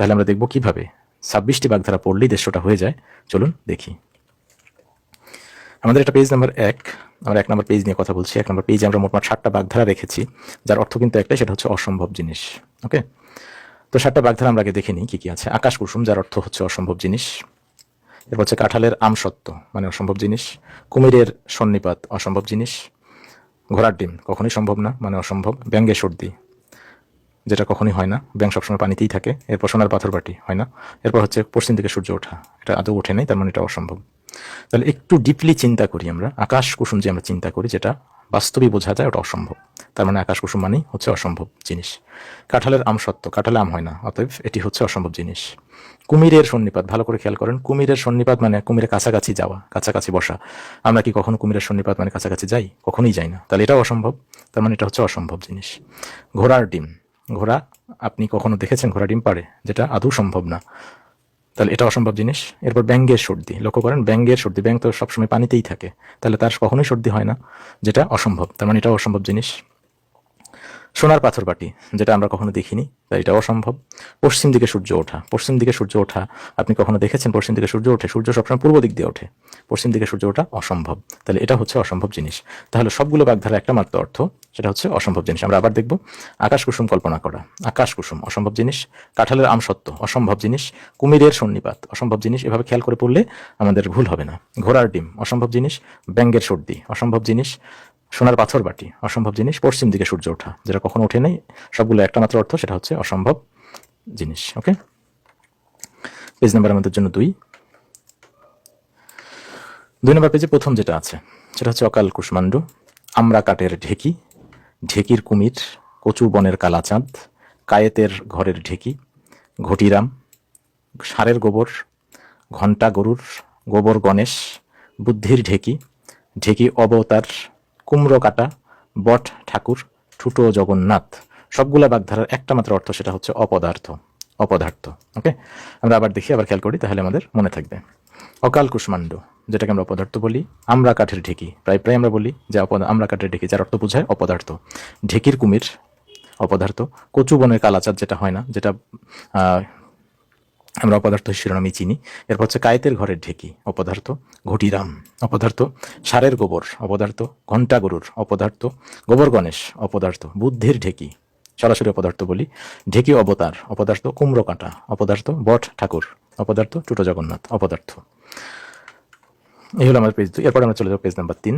তাহলে আমরা দেখব কীভাবে ছাব্বিশটি বাগধারা পড়লেই দেড়শোটা হয়ে যায়। চলুন দেখি। আমাদের একটা পেজ নাম্বার এক, আমরা এক নম্বর পেজ নিয়ে কথা বলছি। এক নম্বর পেজে আমরা মোটমাট ষাটটা বাগধারা রেখেছি, যার অর্থ কিন্তু একটাই, সেটা হচ্ছে অসম্ভব জিনিস। ওকে? তো ষাটটা বাগধারা আমরা আগে দেখে নিই কী কি আছে। আকাশ কুসুম, যার অর্থ হচ্ছে অসম্ভব জিনিস। এরপর হচ্ছে কাঁঠালের আমসত্ত্ব মানে অসম্ভব জিনিস। কুমিরের সন্নিপাত, অসম্ভব জিনিস। ঘোড়ার ডিম, কখনোই সম্ভব না মানে অসম্ভব। ব্যাঙ্গে সর্দি যেটা কখনোই হয় না। ব্যাং সবসময় পানিতেই থাকে। এরপর সোনার পাথর বাটি, হয় না? এরপর হচ্ছে পশ্চিম দিকে সূর্য ওঠা। এটা আদৌ ওঠে নাই, তার মানে এটা অসম্ভব। তাহলে একটু ডিপলি চিন্তা করি আমরা। আকাশ কুসুম যে আমরা চিন্তা করি, যেটা বাস্তবিক বোঝা যায়, ওটা অসম্ভব। তার মানে আকাশ কুসুম মানেই হচ্ছে অসম্ভব জিনিস। কাঁঠালের আম সত্য, কাঁঠালে আম হয় না, অতএব এটি হচ্ছে অসম্ভব জিনিস। কুমিরের সন্নিপাত, ভালো করে খেয়াল করেন। কুমিরের সন্নিপাত মানে কুমিরের কাছাকাছি যাওয়া, কাছাকাছি বসা। আমরা কি কখনো কুমিরের সন্নিপাত মানে কাছাকাছি যাই? কখনোই যাই না। তাহলে এটাও অসম্ভব। তার মানে এটা হচ্ছে অসম্ভব জিনিস। ঘোড়ার ডিম। ঘোড়া, আপনি কখনো দেখেছেন ঘোড়া ডিম পারে যেটা আদৌ সম্ভব না? তাহলে এটা অসম্ভব জিনিস। এরপর ব্যাঙ্গের সর্দি। লক্ষ্য করেন ব্যাঙ্গের সর্দি ব্যাঙ্গ তো সবসময় পানিতেই থাকে। তাহলে তার কখনোই সর্দি হয় না, যেটা অসম্ভব। তার মানে এটা অসম্ভব জিনিস। সোনার পাথর বাটি, যেটা আমরা কখনো দেখিনি, তাই এটা অসম্ভব। পশ্চিম দিকে সূর্য ওঠা। পশ্চিম দিকে সূর্য ওঠা, আপনি কখনো দেখেছেন পশ্চিম দিকে সূর্য ওঠে? সূর্য সবসময় পূর্ব দিক দিয়ে ওঠে। পশ্চিম দিকে সূর্য ওঠা অসম্ভব। তাহলে এটা হচ্ছে অসম্ভব জিনিস। তাহলে সবগুলো বাগধারা একটা মাত্র অর্থ, সেটা হচ্ছে অসম্ভব জিনিস। আমরা আবার দেখব, আকাশ কুসুম কল্পনা করা। আকাশ কুসুম, অসম্ভব জিনিস। কাঁঠালের আমসত্ত্ব অসম্ভব জিনিস। কুমিরের সন্নিপাত, অসম্ভব জিনিস। এভাবে খেয়াল করে পড়লে আমাদের ভুল হবে না। ঘোড়ার ডিম, অসম্ভব জিনিস। ব্যাঙ্গের সর্দি, অসম্ভব জিনিস। সোনার পাথর বাটি, অসম্ভব জিনিস, পশ্চিম দিকে সূর্য ওঠা, যেটা কখনো ওঠে নাই। সবগুলো একটা মাত্র অর্থ, সেটা হচ্ছে অসম্ভব জিনিস, ওকে? পেজ নাম্বার আমাদের জন্য দুই। দুই নম্বর পেজে প্রথম যেটা আছে, সেটা হচ্ছে অকাল কুষ্মাণ্ড, আমরা কাঠের ঢেকি, ঢেকির কুমির, কচু বনের কালাচাঁদ, কায়েতের ঘরের ঢেকি, ঘটিরাম ষাঁড়ের গোবর, ঘণ্টা গরুর, গোবর গণেশ, বুদ্ধির ঢেকি ঢেকি অবতার কুমড়ো কাটা বট ঠাকুর, ঠুটো জগন্নাথ, সবগুলা বাগধারার একটা মাত্র অর্থ সেটা হচ্ছে অপদার্থ অপদার্থ ওকে আমরা আবার দেখি, আবার খেয়াল করি, তাহলে আমাদের মনে থাকবে। অকাল কুষ্মাণ্ড, যেটাকে আমরা অপদার্থ বলি, আমরা কাঠের ঢেকি, প্রায় প্রায় আমরা বলি যে অপদ আমরা কাঠের ঢেকি, যার অর্থ বোঝায় অপদার্থ। ঢেকির কুমির, অপদার্থ। কচু বনের কালাচার যেটা হয় না, যেটা আমরা অপদার্থ শিরোনামে চিনি। এরপর হচ্ছে কায়েতের ঘরের ঢেকি, অপদার্থ ঘটিরাম, অপদার্থ সারের গোবর, অপদার্থ ঘণ্টা গরুর অপদার্থ গোবর গণেশ, অপদার্থ বুদ্ধির ঢেকি, সরাসরি অপদার্থ বলি, ঢেকি অবতার, অপদার্থ কুমড়ো কাঁটা, অপদার্থ বট ঠাকুর, অপদার্থ টুটো জগন্নাথ, অপদার্থ। এই হলো আমার পেজ দুই। এরপর আমরা চলে যাব পেজ নাম্বার তিন।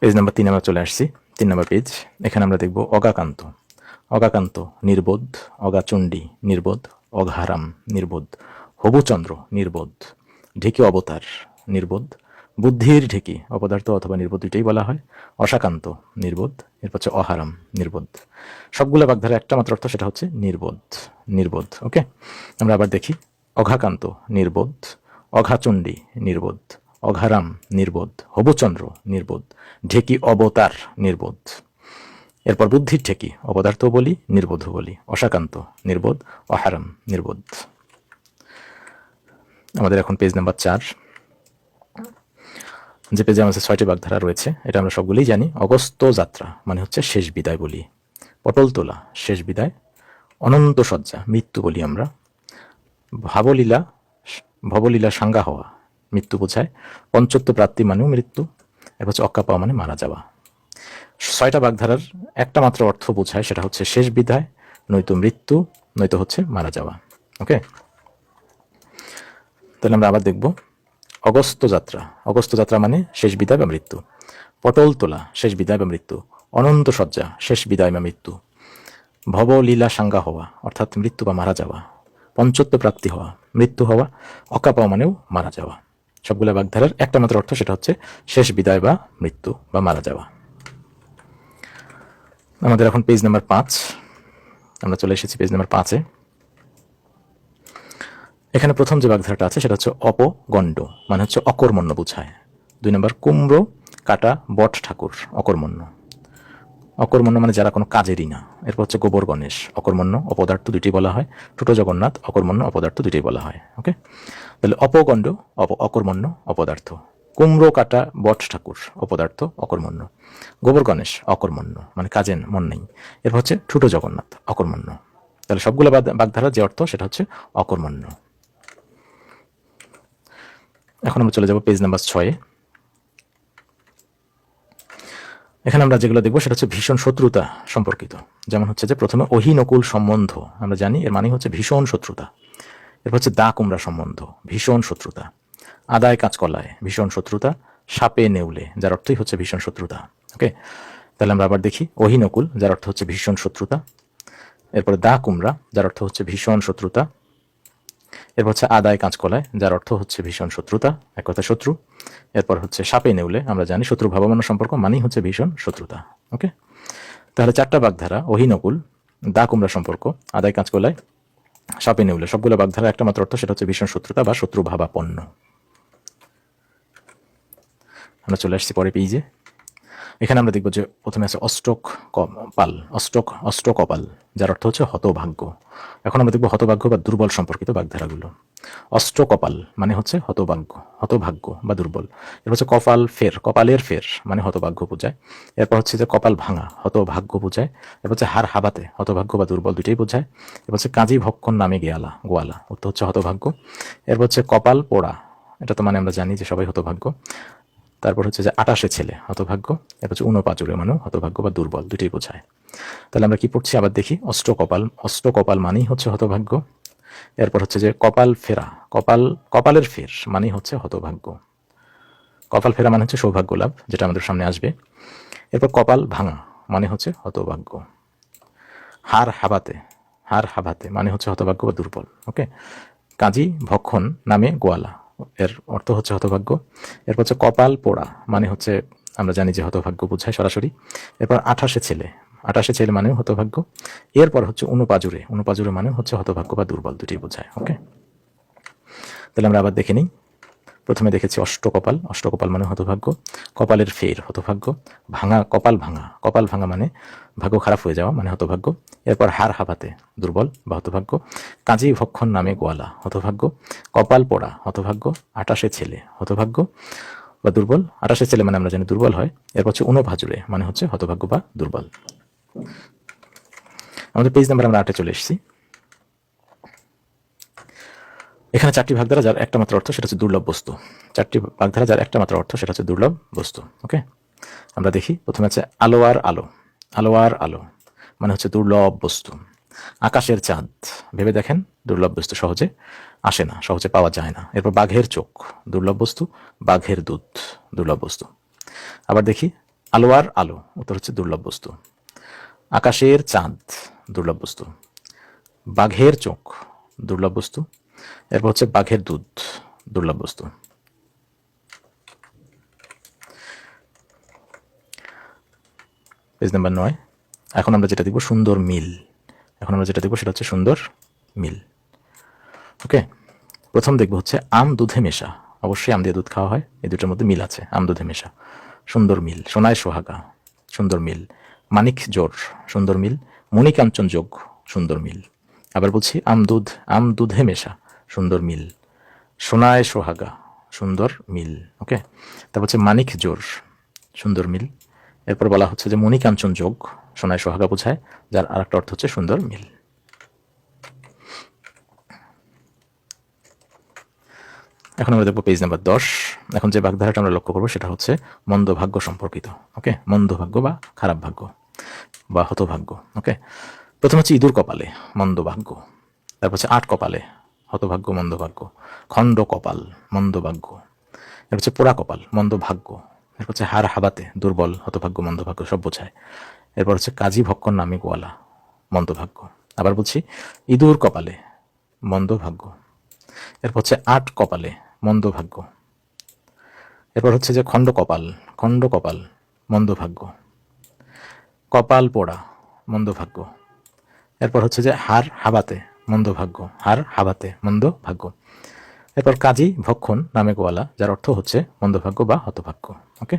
পেজ নাম্বার তিন আমরা চলে আসছি, তিন নম্বর পেজ এখানে আমরা দেখব অগাকান্ত। অগাকান্ত, নির্বোধ, অগাচণ্ডী, নির্বোধ, অঘারাম, নির্বোধ, হবুচন্দ্র, নির্বোধ, ঢেকি অবতার, নির্বোধ, বুদ্ধির ঢেকি, অপদার্থ অথবা নির্বোধ দুইটাই বলা হয়, অশাকান্ত, নির্বোধ এরপর হচ্ছে অহারাম, নির্বোধ। সবগুলো বাগধারা একটা মাত্র অর্থ, সেটা হচ্ছে নির্বোধ নির্বোধ, ওকে? আমরা আবার দেখি, অঘাকান্ত, নির্বোধ, অঘাচণ্ডী, নির্বোধ, অঘারাম, নির্বোধ, হবুচন্দ্র, নির্বোধ, ঢেকি অবতার, নির্বোধ। এরপর বুদ্ধির ঠেকি, অপদার্থ বলি, নির্বোধ বলি, অশাকান্ত, নির্বোধ, অহারাম, নির্বোধ। আমাদের এখন পেজ নাম্বার চার। যে পেজে আমাদের ছয়টি বাগধারা রয়েছে, এটা আমরা সবগুলোই জানি। অগস্ত যাত্রা মানে হচ্ছে শেষ বিদায় বলি। পটল তোলা, শেষ বিদায়। অনন্ত সজ্জা মৃত্যু বলি আমরা। ভাবলীলা, ভবলীলা সাঙ্গা হওয়া, মৃত্যু বোঝায়। পঞ্চত্ব প্রাপ্তি মানেও মৃত্যু। এরপর হচ্ছে অক্কা পাওয়া মানে মারা যাওয়া। ছয়টা বাগধারার একটা মাত্র অর্থ বোঝায়, সেটা হচ্ছে শেষ বিদায়, নয়তো মৃত্যু, নয়তো হচ্ছে মারা যাওয়া। ওকে? তাহলে আমরা আবার দেখব। অগস্ত যাত্রা। অগস্ত যাত্রা মানে শেষ বিদায় বা মৃত্যু। পটল তোলা, শেষ বিদায় বা মৃত্যু। অনন্ত সজ্জা শেষ বিদায় বা মৃত্যু। ভবলীলা সাঙ্গা হওয়া, অর্থাৎ মৃত্যু বা মারা যাওয়া। পঞ্চত্ব প্রাপ্তি হওয়া, মৃত্যু হওয়া অকা অকাপাওয়া মানেও মারা যাওয়া। সবগুলো বাগধারার একটা মাত্র অর্থ, সেটা হচ্ছে শেষ বিদায় বা মৃত্যু বা মারা যাওয়া। আমাদের এখন পেজ নাম্বার পাঁচ। আমরা চলে এসেছি পেজ নাম্বার পাঁচে। এখানে প্রথম যে বাগধারাটা আছে, সেটা হচ্ছে অপগণ্ড মানে হচ্ছে অকর্মণ্য বুঝায়। দুই নম্বর কুমড়ো কাটা, বট ঠাকুর, অকর্মণ্য। অকর্মণ্য মানে যারা কোনো কাজেরই না। এরপর হচ্ছে গোবর গণেশ, অকর্মণ্য, অপদার্থ দুটি বলা হয়। ছোট জগন্নাথ, অকর্মণ্য, অপদার্থ দুটি বলা হয় ওকে তাহলে অপগণ্ড, অপ, অকর্মণ্য, অপদার্থ। কুমড়ো কাটা বট ঠাকুর, অপদার্থ, অকর্মণ্য। গোবর গণেশ, অকর্মণ্য মানে কাজে মন নেই। এরপর হচ্ছে ঠুটো জগন্নাথ, অকর্মণ্য। তাহলে সবগুলো বাগধারা যে অর্থ, সেটা হচ্ছে অকর্মণ্য। এখন আমরা চলে যাব পেজ নাম্বার ছয়ে এখানে আমরা যেগুলো দেখব, সেটা হচ্ছে ভীষণ শত্রুতা সম্পর্কিত। যেমন হচ্ছে যে প্রথমে অহিনকুল সম্বন্ধ, আমরা জানি, এর মানে হচ্ছে ভীষণ শত্রুতা। এরপর হচ্ছে দা কুমড়া সম্বন্ধ, ভীষণ শত্রুতা। আদায় কাঁচকলায় ভীষণ শত্রুতা, সাপে নেউলে, যার অর্থই হচ্ছে ভীষণ শত্রুতা ওকে তাহলে আমরা আবার দেখি, অহিনকুল, যার অর্থ হচ্ছে ভীষণ শত্রুতা, এরপরে দা কুমড়া, যার অর্থ হচ্ছে ভীষণ শত্রুতা, এরপর হচ্ছে আদায় কাঁচকলায় যার অর্থ হচ্ছে ভীষণ শত্রুতা, এক কথা শত্রু, এরপর হচ্ছে সাপে নেউলে, আমরা জানি শত্রু ভাবমান্য সম্পর্ক, মানেই হচ্ছে ভীষণ শত্রুতা ওকে তাহলে চারটা বাগধারা, অহিনকুল, দা কুমড়া সম্পর্ক, আদায় কাঁচকলায় সাপে নেউলে, সবগুলো বাগধারা একটা মাত্র অর্থ, সেটা হচ্ছে ভীষণ শত্রুতা বা শত্রু ভাবাপন্ন আমরা চলে আসছি পরে পেজে এখানে আমরা দেখব যে প্রথমে আছে অষ্টক কপাল, অষ্টক, অষ্টকপাল, যার অর্থ হচ্ছে হতভাগ্য। এখন আমরা দেখব হতভাগ্য বা দুর্বল সম্পর্কিত বাগধারাগুলো। অষ্টকপাল মানে হচ্ছে হতভাগ্য হতভাগ্য বা দুর্বল। এরপর হচ্ছে কপাল ফের, কপালের ফের মানে হতভাগ্য বোঝায়। এরপর হচ্ছে যে কপাল ভাঙা, হতভাগ্য বোঝায়। এরপর হচ্ছে হার হাবাতে, হতভাগ্য বা দুর্বল দুইটাই বোঝায়। এরপর হচ্ছে কাজী ভক্ষণ নামে গেয়ালা, গোয়ালা, উত্তর হচ্ছে হতভাগ্য। এরপর হচ্ছে কপাল পোড়া, এটা তো মানে আমরা জানি যে সবাই হতভাগ্য। তারপর হচ্ছে যে আটাশে ছেলে, হতভাগ্য, এরপর হচ্ছে উনপাচুরে মানেও হতভাগ্য বা দুর্বল দুটোই বোঝায়। তাহলে আমরা কি পড়ছি? আবার দেখি, অষ্টকপাল অষ্টকপাল মানেই হচ্ছে হতভাগ্য, এরপর হচ্ছে যে কপাল ফেরা, কপাল, কপালের ফের মানেই হচ্ছে হতভাগ্য। কপাল ফেরা মানে হচ্ছে সৌভাগ্য লাভ, যেটা আমাদের সামনে আসবে। এরপর কপাল ভাঙা মানে হচ্ছে হতভাগ্য। হার হাবাতে হার হাবাতে মানে হচ্ছে হতভাগ্য বা দুর্বল, ওকে? কাজী ভক্ষণ নামে গোয়ালা এর অর্থ হচ্ছে হতভাগ্য। এরপর হচ্ছে কপাল পোড়া মানে হচ্ছে আমরা জানি যে হতভাগ্য বোঝায় সরাসরি। এরপর আঠাশে ছেলে আঠাশে ছেলে মানেও হতভাগ্য। এরপর হচ্ছে অনুপাজুরে অনুপাজুরে মানে হচ্ছে হতভাগ্য বা দুর্বল, দুটি বোঝায়, ওকে? তাহলে আমরা আবার দেখে নিই। প্রথমে দেখেছি অষ্টকপাল। অষ্টকপাল মানে হতভাগ্য। কপালের ফের হতভাগ্য। ভাঙা, কপাল ভাঙা। কপাল ভাঙা মানে ভাগ্য খারাপ হয়ে যাওয়া মানে হতভাগ্য। এরপর হার হাবাতে দুর্বল বা হতভাগ্য। কাজী ভক্ষণ নামে গোয়ালা হতভাগ্য। কপাল পোড়া হতভাগ্য। আটাশে ছেলে হতভাগ্য বা দুর্বল। আটাশে ছেলে মানে আমরা জানি দুর্বল হয়। এরপর হচ্ছে উনভাজুরে মানে হচ্ছে হতভাগ্য বা দুর্বল। আমাদের পেজ নাম্বার আমরা আটে চলে এসেছি। এখানে চারটি ভাগ ভাগধারা, যার একটা মাত্র অর্থ সেটা হচ্ছে দুর্লভ বস্তু। চারটি ভাগ ভাগধারা, যার একটা মাত্র অর্থ সেটা হচ্ছে দুর্লভ বস্তু, ওকে? আমরা দেখি, প্রথমে আছে আলো আর আলো। আলো আর আলো মানে হচ্ছে দুর্লভ বস্তু। আকাশের চাঁদ, ভেবে দেখেন, দুর্লভ বস্তু সহজে আসে না, সহজে পাওয়া যায় না। এরপর বাঘের চোখ, দুর্লভ বস্তু, বাঘের দুধ, দুর্লভ বস্তু। আবার দেখি, আলো আর আলো, উত্তর হচ্ছে দুর্লভ বস্তু। আকাশের চাঁদ, দুর্লভ বস্তু। বাঘের চোখ, দুর্লভ বস্তু। এরপর হচ্ছে বাঘের দুধ, দুর্লভ বস্তু। পেজ নাম্বার নয়। এখন আমরা যেটা দেখব সুন্দর মিল। এখন আমরা যেটা দেখব সেটা হচ্ছে সুন্দর মিল। ওকে প্রথম দেখব হচ্ছে আম দুধে মেশা। অবশ্যই আম দিয়ে দুধ খাওয়া হয়। এই দুটোর মধ্যে মিল আছে, আম দুধে মেশা। সুন্দর মিল সোনায় সোহাগা, সুন্দর মিল। মানিক জোর, সুন্দর মিল। মণিকাঞ্চন যোগ, সুন্দর মিল। আবার বলছি আম দুধ, আম দুধে মেশা। সুন্দর মিল। সোনায় সোহাগা, সুন্দর মিল ওকে তারপর হচ্ছে মানিক জোর সুন্দর মিল। এরপর বলা হচ্ছে যে মণিকাঞ্চন যোগ, সোনায় সোহাগা বোঝায়, যার আর একটা অর্থ হচ্ছে সুন্দর মিল। এখন আমরা দেখব পেজ নাম্বার দশ। এখন যে বাগধারাটা আমরা লক্ষ্য করব সেটা হচ্ছে মন্দ ভাগ্য সম্পর্কিত ওকে মন্দ ভাগ্য বা খারাপ ভাগ্য বা হতভাগ্য ওকে প্রথম হচ্ছে ইঁদুর কপালে মন্দ ভাগ্য তারপর হচ্ছে আট কপালে হতভাগ্য মন্দ ভাগ্য খণ্ড কপাল মন্দ ভাগ্য এরপর হচ্ছে পোড়া কপাল মন্দ ভাগ্য এরপর হচ্ছে হার হাবাতে, দুর্বল, হতভাগ্য মন্দ ভাগ্য সব বোঝায়। এরপর হচ্ছে কাজী ভক্ষণ নামে গোয়ালা মন্দ ভাগ্য আবার বলছি, ইঁদুর কপালে মন্দ ভাগ্য এরপর হচ্ছে আট কপালে মন্দ ভাগ্য এরপর হচ্ছে যে খণ্ড কপাল খণ্ড কপাল মন্দ ভাগ্য কপাল পোড়া মন্দ ভাগ্য এরপর হচ্ছে যে হার হাবাতে মন্দ ভাগ্য। আর হাবাতে মন্দ ভাগ্য। এরপর কাজী ভক্ষণ নামে গোয়ালা, যার অর্থ হচ্ছে মন্দভাগ্য বা হতভাগ্য। ওকে